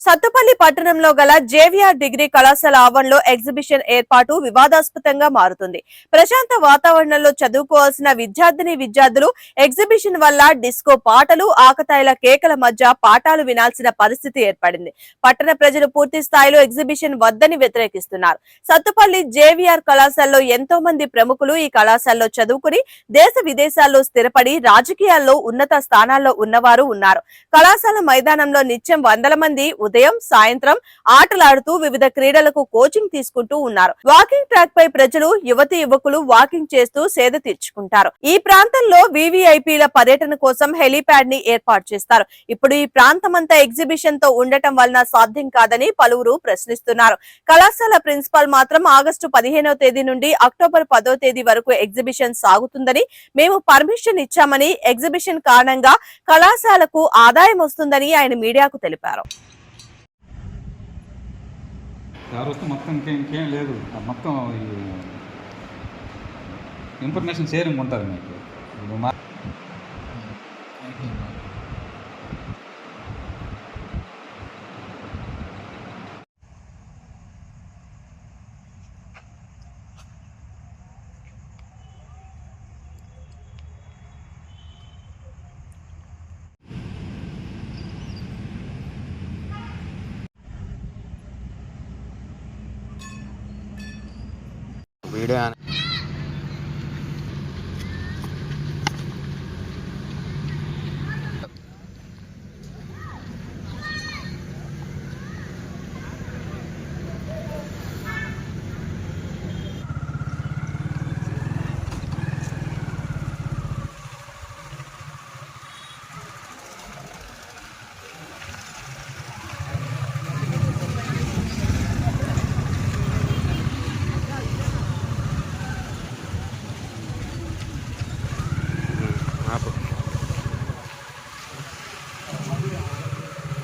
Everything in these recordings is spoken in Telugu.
సత్తుపల్లి పట్టణంలో గల జేవిఆర్ డిగ్రీ కళాశాల ఆవరణలో ఎగ్జిబిషన్ ఏర్పాటు వివాదాస్పదంగా మారుతుంది. ప్రశాంత వాతావరణంలో చదువుకోవాల్సిన విద్యార్థిని విద్యార్థులు ఎగ్జిబిషన్ వల్ల డిస్కో పాటలు ఆకతాయిల కేకల మధ్య పాఠాలు వినాల్సిన పరిస్థితి ఏర్పడింది. పట్టణ ప్రజలు పూర్తి స్థాయిలో ఎగ్జిబిషన్ వద్దని వ్యతిరేకిస్తున్నారు. సత్తుపల్లి జేవిఆర్ కళాశాలలో ఎంతో మంది ప్రముఖులు ఈ కళాశాలలో చదువుకుని దేశ విదేశాల్లో స్థిరపడి రాజకీయాల్లో ఉన్నత స్థానాల్లో ఉన్నవారు ఉన్నారు. కళాశాల మైదానంలో నిత్యం వందల మంది ఉదయం సాయంత్రం ఆటలాడుతూ వివిధ క్రీడలకు కోచింగ్ తీసుకుంటూ ఉన్నారు. వాకింగ్ ట్రాక్ పై ప్రజలు యువతి యువకులు వాకింగ్ చేస్తూ సేద తీర్చుకుంటారు. ఈ ప్రాంతంలో వివిఐపీల పర్యటన కోసం హెలీప్యాడ్ని ఏర్పాటు చేస్తారు. ఇప్పుడు ఈ ప్రాంతమంతా ఎగ్జిబిషన్తో ఉండటం వలన సాధ్యం కాదని పలువురు ప్రశ్నిస్తున్నారు. కళాశాల ప్రిన్సిపాల్ మాత్రం ఆగస్టు పదిహేనవ తేదీ నుండి అక్టోబర్ పదో తేదీ వరకు ఎగ్జిబిషన్ సాగుతుందని మేము పర్మిషన్ ఇచ్చామని ఎగ్జిబిషన్ కారణంగా కళాశాలకు ఆదాయం వస్తుందని ఆయన మీడియాకు తెలిపారు. ఎవరు మొత్తం ఇంకేం ఇంకేం లేదు. మొత్తం ఈ ఇన్ఫర్మేషన్ షేరింగ్ ఉంటుంది మీకు. ఇప్పుడు మా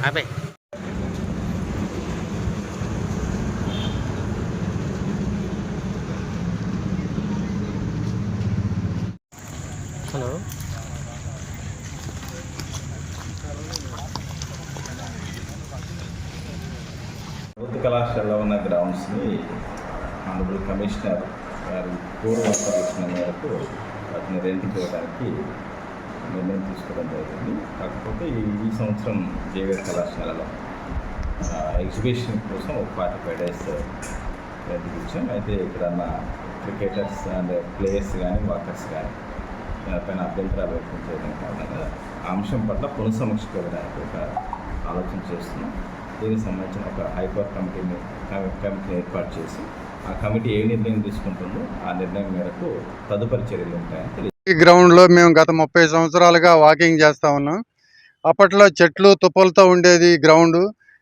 ఆపే హలో ప్రభుత్వ కళాశాలలో ఉన్న గ్రౌండ్స్ని ఆనరబుల్ కమిషనర్ గారి పూర్వ పర్యటన మేరకు వాటిని రెంట్కి ఇవ్వడానికి నిర్ణయం తీసుకోవడం జరిగింది కాకపోతే ఈ ఈ సంవత్సరం జేవిఆర్ కళాశాలలో ఎగ్జిబిషన్ కోసం ఒక ఫార్టీ ఫైవ్ డేస్ ఇచ్చాం అయితే ఇక్కడ ఉన్న క్రికెటర్స్ అండ్ ప్లేయర్స్ కానీ వర్కర్స్ కానీ దానిపైన అభ్యంతరాలు వ్యక్తం చేయడం కారణంగా ఆ అంశం పట్ల పునఃసమీక్షకు వెళ్ళడానికి ఒక ఆలోచన చేస్తున్నాం. దీనికి సంబంధించిన ఒక హైకోర్టు కమిటీని కమిటీని ఏర్పాటు చేసి ఆ కమిటీ ఏ నిర్ణయం తీసుకుంటుందో ఆ నిర్ణయం మేరకు తదుపరి చర్యలు ఉంటాయని తెలియదు ఈ గ్రౌండ్లో మేము గత ముప్పై సంవత్సరాలుగా వాకింగ్ చేస్తా ఉన్నాం. అప్పట్లో చెట్లు తుప్పలతో ఉండేది గ్రౌండ్.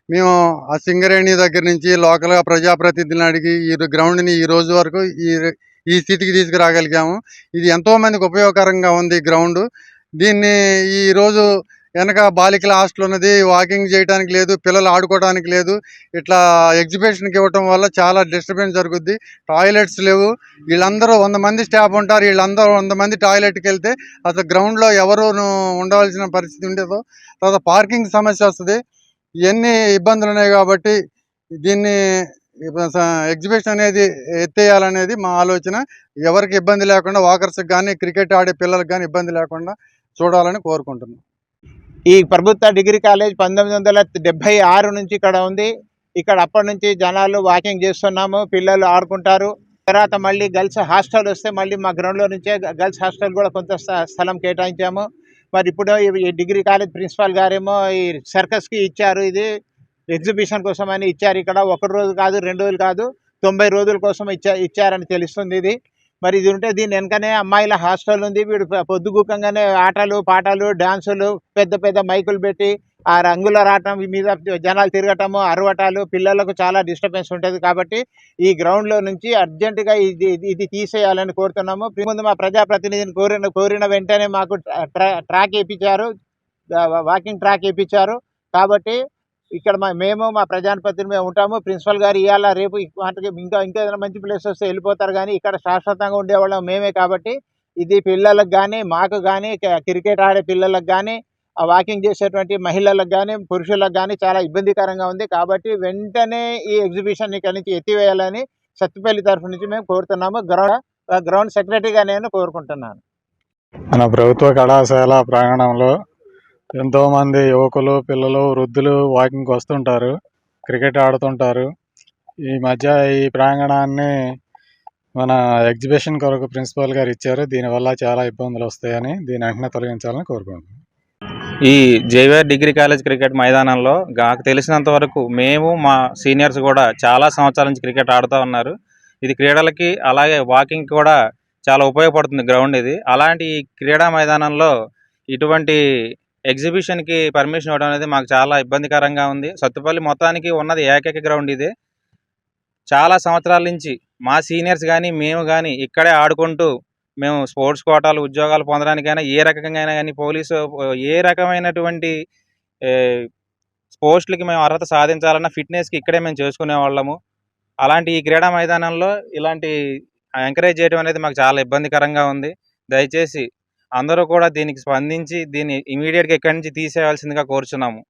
మేము ఆ సింగరేణి దగ్గర నుంచి లోకల్గా ప్రజాప్రతినిధులను అడిగి ఈ గ్రౌండ్ని ఈ రోజు వరకు ఈ ఈ స్థితికి తీసుకురాగలిగాము. ఇది ఎంతో మందికి ఉపయోగకరంగా ఉంది ఈ గ్రౌండ్. దీన్ని ఈ రోజు వెనక బాలికల హాస్టల్ ఉన్నది వాకింగ్ చేయడానికి లేదు పిల్లలు ఆడుకోవడానికి లేదు. ఇట్లా ఎగ్జిబిషన్కి ఇవ్వటం వల్ల చాలా డిస్టర్బెన్స్ జరుగుద్ది. టాయిలెట్స్ లేవు. వీళ్ళందరూ వంద మంది స్టాఫ్ ఉంటారు. వీళ్ళందరూ వంద మంది టాయిలెట్కి వెళ్తే అసలు గ్రౌండ్లో ఎవరు ఉండవలసిన పరిస్థితి ఉండేదో. తర్వాత పార్కింగ్ సమస్య వస్తుంది. ఇవన్నీ ఇబ్బందులు ఉన్నాయి కాబట్టి దీన్ని ఎగ్జిబిషన్ అనేది ఎత్తేయాలనేది మా ఆలోచన. ఎవరికి ఇబ్బంది లేకుండా వాకర్స్కి కానీ క్రికెట్ ఆడే పిల్లలకు కానీ ఇబ్బంది లేకుండా చూడాలని కోరుకుంటున్నాం. ఈ ప్రభుత్వ డిగ్రీ కాలేజ్ పంతొమ్మిది వందల డెబ్బై ఆరు నుంచి ఇక్కడ ఉంది. ఇక్కడ అప్పటి నుంచి జనాలు వాకింగ్ చేస్తున్నాము పిల్లలు ఆడుకుంటారు. తర్వాత మళ్ళీ గర్ల్స్ హాస్టల్ వస్తే మళ్ళీ మా గ్రౌండ్లో నుంచే గర్ల్స్ హాస్టల్ కూడా కొంత స్థ- స్థలం కేటాయించాము. మరి ఇప్పుడు ఈ- ఈ డిగ్రీ కాలేజ్ ప్రిన్సిపాల్ గారేమో ఈ సర్కస్కి ఇచ్చారు ఇది. ఎగ్జిబిషన్ కోసం అని ఇచ్చారు ఇక్కడ. ఒక రోజు కాదు రెండు రోజులు కాదు తొంభై రోజుల కోసం ఇచ్చా ఇచ్చారని తెలుస్తుంది ఇది. మరి ఇది ఉంటే దీని వెనకనే అమ్మాయిల హాస్టల్ ఉంది. వీడు పొద్దుగుకంగానే ఆటలు పాటలు డాన్సులు పెద్ద పెద్ద మైకులు పెట్టి ఆ రంగుల రావటం మీద జనాలు తిరగటము అరవటాలు పిల్లలకు చాలా డిస్టర్బెన్స్ ఉంటుంది కాబట్టి ఈ గ్రౌండ్లో నుంచి అర్జెంటుగా ఇది ఇది- తీసేయాలని కోరుతున్నాము. ముందు మా ప్రజాప్రతినిధిని కోరిన కోరిన వెంటనే మాకు ట్రా- ట్రాక్ వేయించారు వాకింగ్ ట్రాక్ వేయించారు కాబట్టి ఇక్కడ మా మేము మా ప్రజాప్రతినిధి మేము ఉంటాము. ప్రిన్సిపల్ గారు ఇవాళ రేపు వాటికి ఇంకా ఇంకా ఏదైనా మంచి ప్లేస్ వస్తే వెళ్ళిపోతారు కానీ ఇక్కడ శాశ్వతంగా ఉండేవాళ్ళం మేమే కాబట్టి ఇది పిల్లలకు కానీ మాకు కానీ క్రికెట్ ఆడే పిల్లలకు కానీ వాకింగ్ చేసేటువంటి మహిళలకు కానీ పురుషులకు కానీ చాలా ఇబ్బందికరంగా ఉంది కాబట్టి వెంటనే ఈ ఎగ్జిబిషన్ ఇక్కడి నుంచి ఎత్తివేయాలని సత్తుపల్లి తరఫు నుంచి మేము కోరుతున్నాము. గ్రౌండ్ గ్రౌండ్ సెక్రటరీగా నేను కోరుకుంటున్నాను. మన ప్రభుత్వ కళాశాల ప్రాంగణంలో ఎంతోమంది యువకులు పిల్లలు వృద్ధులు వాకింగ్కి వస్తుంటారు క్రికెట్ ఆడుతుంటారు. ఈ మధ్య ఈ ప్రాంగణాన్ని మన ఎగ్జిబిషన్ కొరకు ప్రిన్సిపాల్ గారు ఇచ్చారు. దీనివల్ల చాలా ఇబ్బందులు వస్తాయని దీని వెంటనే తొలగించాలని కోరుకుంటున్నాను ఈ జేవిఆర్ డిగ్రీ కాలేజ్ క్రికెట్ మైదానంలో నాకు తెలిసినంత వరకు మేము మా సీనియర్స్ కూడా చాలా సంవత్సరాల నుంచి క్రికెట్ ఆడుతూ ఉన్నారు. ఇది క్రీడలకి అలాగే వాకింగ్ కూడా చాలా ఉపయోగపడుతుంది గ్రౌండ్ ఇది. అలాంటి ఈ క్రీడా మైదానంలో ఇటువంటి ఎగ్జిబిషన్కి పర్మిషన్ ఇవ్వడం అనేది మాకు చాలా ఇబ్బందికరంగా ఉంది. సత్తుపల్లి మొత్తానికి ఉన్నది ఏకైక గ్రౌండ్ ఇది. చాలా సంవత్సరాల నుంచి మా సీనియర్స్ కానీ మేము కానీ ఇక్కడే ఆడుకుంటూ మేము స్పోర్ట్స్ కోటాలు ఉద్యోగాలు పొందడానికైనా ఏ రకంగా అయినా కానీ పోలీసు ఏ రకమైనటువంటి స్పోర్ట్స్లకి పోస్టులకి మేము అర్హత సాధించాలన్న ఫిట్నెస్కి ఇక్కడే మేము చేసుకునే వాళ్ళము. అలాంటి ఈ క్రీడా మైదానంలో ఇలాంటి ఎంకరేజ్ చేయడం అనేది మాకు చాలా ఇబ్బందికరంగా ఉంది. దయచేసి అందరూ కూడా దీనికి స్పందించి దీన్ని ఇమీడియట్గా ఇక్కడి నుంచి తీసేయాల్సిందిగా కోరుచున్నాము.